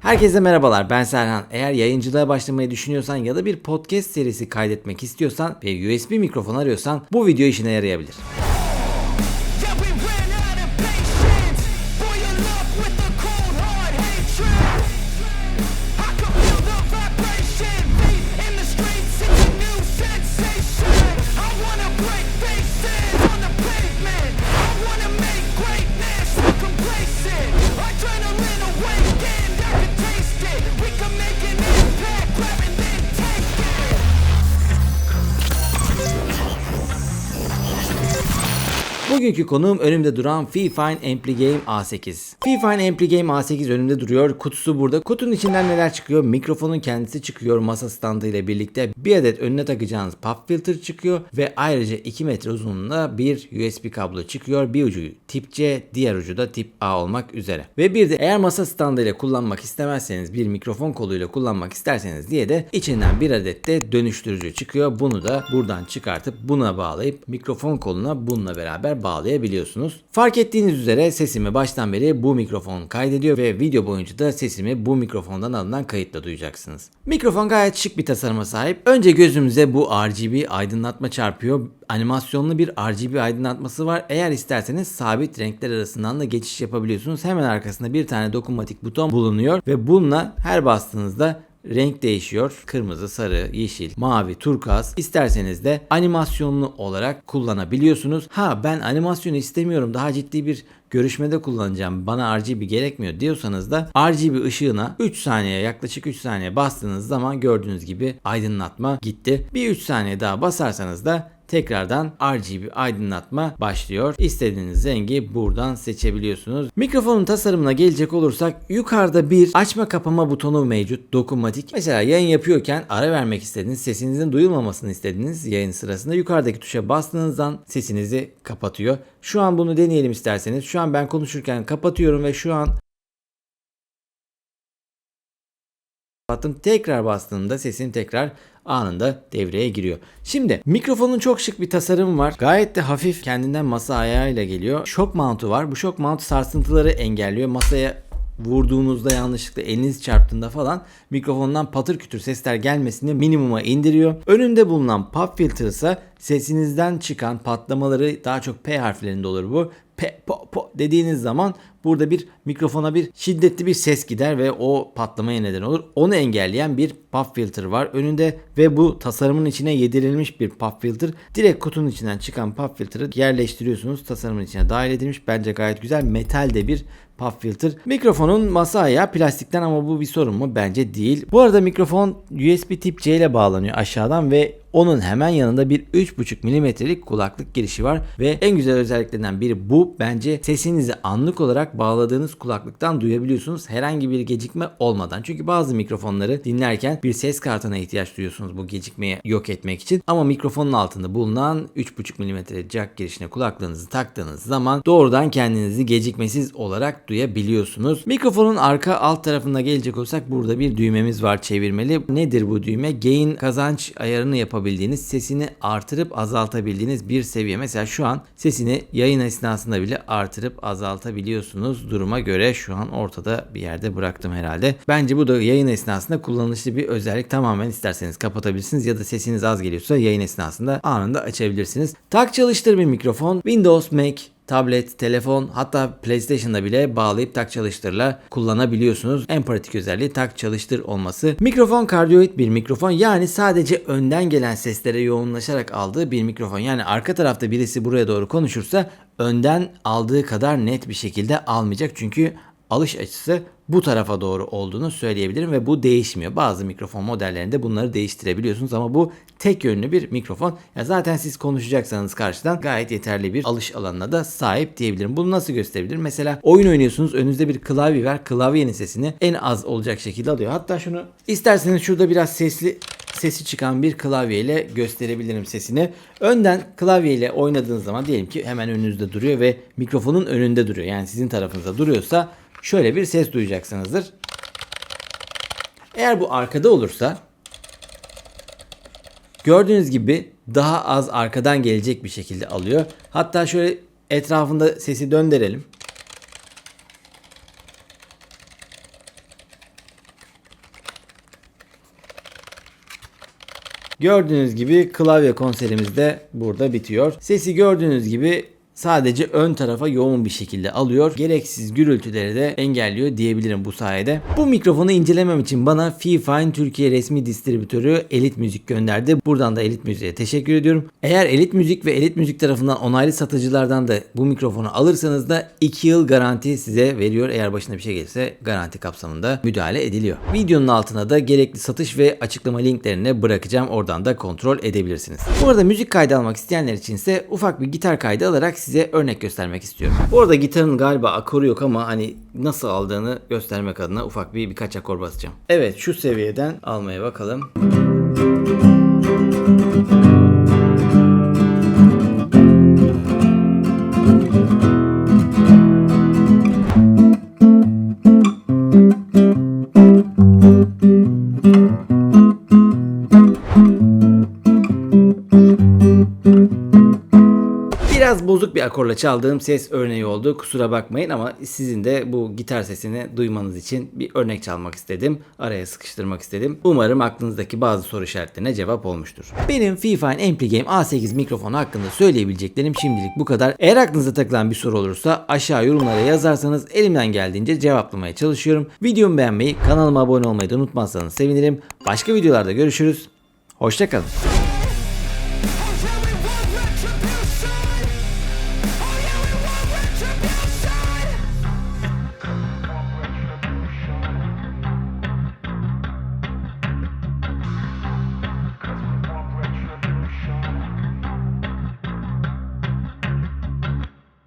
Herkese merhabalar ben Serhan. Eğer yayıncılığa başlamayı düşünüyorsan ya da bir podcast serisi kaydetmek istiyorsan ve USB mikrofon arıyorsan bu video işine yarayabilir. Bugünkü konuğum önümde duran Fifine Ampli Game A8. Fifine Ampli Game A8 önümde duruyor. Kutusu burada. Kutunun içinden neler çıkıyor? Mikrofonun kendisi çıkıyor masa standı ile birlikte. Bir adet önüne takacağınız pop filter çıkıyor ve ayrıca 2 metre uzunluğunda bir USB kablo çıkıyor. Bir ucu tip C, diğer ucu da tip A olmak üzere. Ve bir de eğer masa standı ile kullanmak istemezseniz bir mikrofon koluyla kullanmak isterseniz diye de içinden bir adet de dönüştürücü çıkıyor. Bunu da buradan çıkartıp buna bağlayıp mikrofon koluna bununla beraber bağlayabiliyorsunuz. Fark ettiğiniz üzere sesimi baştan beri bu mikrofon kaydediyor ve video boyunca da sesimi bu mikrofondan alınan kayıtla duyacaksınız. Mikrofon gayet şık bir tasarıma sahip. Önce gözümüze bu RGB aydınlatma çarpıyor. Animasyonlu bir RGB aydınlatması var. Eğer isterseniz sabit renkler arasından da geçiş yapabiliyorsunuz. Hemen arkasında bir tane dokunmatik buton bulunuyor ve bununla her bastığınızda renk değişiyor. Kırmızı, sarı, yeşil, mavi, turkuaz. İsterseniz de animasyonlu olarak kullanabiliyorsunuz. Ha ben animasyonu istemiyorum. Daha ciddi bir görüşmede kullanacağım. Bana RGB gerekmiyor diyorsanız da RGB ışığına 3 saniye yaklaşık 3 saniye bastığınız zaman gördüğünüz gibi aydınlatma gitti. Bir 3 saniye daha basarsanız da tekrardan RGB aydınlatma başlıyor. İstediğiniz rengi buradan seçebiliyorsunuz. Mikrofonun tasarımına gelecek olursak yukarıda bir açma kapama butonu mevcut dokunmatik. Mesela yayın yapıyorken ara vermek istediğiniz, sesinizin duyulmamasını istediğiniz yayın sırasında yukarıdaki tuşa bastığınızdan sesinizi kapatıyor. Şu an bunu deneyelim isterseniz. Şu an ben konuşurken kapatıyorum ve şu an kapattım. Tekrar bastığımda sesim tekrar anında devreye giriyor. Şimdi mikrofonun çok şık bir tasarımı var. Gayet de hafif kendinden masa ayağıyla geliyor. Şok mountu var. Bu şok mount sarsıntıları engelliyor. Masaya vurduğunuzda yanlışlıkla eliniz çarptığında falan mikrofondan patır kütür sesler gelmesini minimuma indiriyor. Önünde bulunan pop filter ise sesinizden çıkan patlamaları daha çok P harflerinde olur bu. P, po, po dediğiniz zaman burada bir mikrofona bir şiddetli bir ses gider ve o patlamaya neden olur. Onu engelleyen bir pop filter var önünde ve bu tasarımın içine yedirilmiş bir pop filter. Direkt kutunun içinden çıkan pop filter'ı yerleştiriyorsunuz. Tasarımın içine dahil edilmiş. Bence gayet güzel. Metal de bir pop filter. Mikrofonun masa ayağı plastikten ama bu bir sorun mu? Bence değil. Bu arada mikrofon USB tip C ile bağlanıyor aşağıdan ve onun hemen yanında bir 3.5 milimetrelik kulaklık girişi var ve en güzel özelliklerinden biri bu. Bence sesinizi anlık olarak bağladığınız kulaklıktan duyabiliyorsunuz herhangi bir gecikme olmadan. Çünkü bazı mikrofonları dinlerken bir ses kartına ihtiyaç duyuyorsunuz bu gecikmeyi yok etmek için. Ama mikrofonun altında bulunan 3.5 milimetre jack girişine kulaklığınızı taktığınız zaman doğrudan kendinizi gecikmesiz olarak duyabiliyorsunuz. Mikrofonun arka alt tarafına gelecek olsak burada bir düğmemiz var çevirmeli. Nedir bu düğme? Gain kazanç ayarını yapabildiğiniz, sesini artırıp azaltabildiğiniz bir seviye. Mesela şu an sesini yayın esnasında bile artırıp azaltabiliyorsunuz. Duruma göre şu an ortada bir yerde bıraktım herhalde. Bence bu da yayın esnasında kullanışlı bir özellik. Tamamen isterseniz kapatabilirsiniz ya da sesiniz az geliyorsa yayın esnasında anında açabilirsiniz. Tak çalıştır bir mikrofon. Windows, Mac, tablet, telefon hatta PlayStation'da bile bağlayıp tak çalıştırla kullanabiliyorsunuz. En pratik özelliği tak çalıştır olması. Mikrofon kardioid bir mikrofon yani sadece önden gelen seslere yoğunlaşarak aldığı bir mikrofon. Yani arka tarafta birisi buraya doğru konuşursa önden aldığı kadar net bir şekilde almayacak. Çünkü alış açısı bu tarafa doğru olduğunu söyleyebilirim ve bu değişmiyor. Bazı mikrofon modellerinde bunları değiştirebiliyorsunuz ama bu tek yönlü bir mikrofon. Ya zaten siz konuşacaksanız karşıdan gayet yeterli bir alış alanına da sahip diyebilirim. Bunu nasıl gösterebilirim? Mesela oyun oynuyorsunuz önünüzde bir klavye var. Klavyenin sesini en az olacak şekilde alıyor. Hatta şunu isterseniz şurada biraz sesli sesi çıkan bir klavyeyle gösterebilirim sesini. Önden klavyeyle oynadığınız zaman diyelim ki hemen önünüzde duruyor ve mikrofonun önünde duruyor. Yani sizin tarafınızda duruyorsa şöyle bir ses duyacaksınızdır. Eğer bu arkada olursa gördüğünüz gibi daha az arkadan gelecek bir şekilde alıyor. Hatta şöyle etrafında sesi döndürelim. Gördüğünüz gibi klavye konserimiz de burada bitiyor. Sesi gördüğünüz gibi sadece ön tarafa yoğun bir şekilde alıyor. Gereksiz gürültüleri de engelliyor diyebilirim bu sayede. Bu mikrofonu incelemem için bana Fifine Türkiye resmi distribütörü Elit Müzik gönderdi. Buradan da Elit Müzik'e teşekkür ediyorum. Eğer Elit Müzik ve Elit Müzik tarafından onaylı satıcılardan da bu mikrofonu alırsanız da 2 yıl garanti size veriyor. Eğer başına bir şey gelirse garanti kapsamında müdahale ediliyor. Videonun altına da gerekli satış ve açıklama linklerini bırakacağım. Oradan da kontrol edebilirsiniz. Bu arada müzik kaydı almak isteyenler için ise ufak bir gitar kaydı alarak örnek göstermek istiyorum. Bu arada gitarın galiba akoru yok ama hani nasıl aldığını göstermek adına ufak bir birkaç akor basacağım. Evet şu seviyeden almaya bakalım. Biraz bir akorla çaldığım ses örneği oldu. Kusura bakmayın ama sizin de bu gitar sesini duymanız için bir örnek çalmak istedim. Araya sıkıştırmak istedim. Umarım aklınızdaki bazı soru işaretlerine cevap olmuştur. Benim Fifine Ampligame A8 mikrofonu hakkında söyleyebileceklerim şimdilik bu kadar. Eğer aklınıza takılan bir soru olursa aşağı yorumlara yazarsanız elimden geldiğince cevaplamaya çalışıyorum. Videomu beğenmeyi, kanalıma abone olmayı da unutmazsanız sevinirim. Başka videolarda görüşürüz. Hoşçakalın.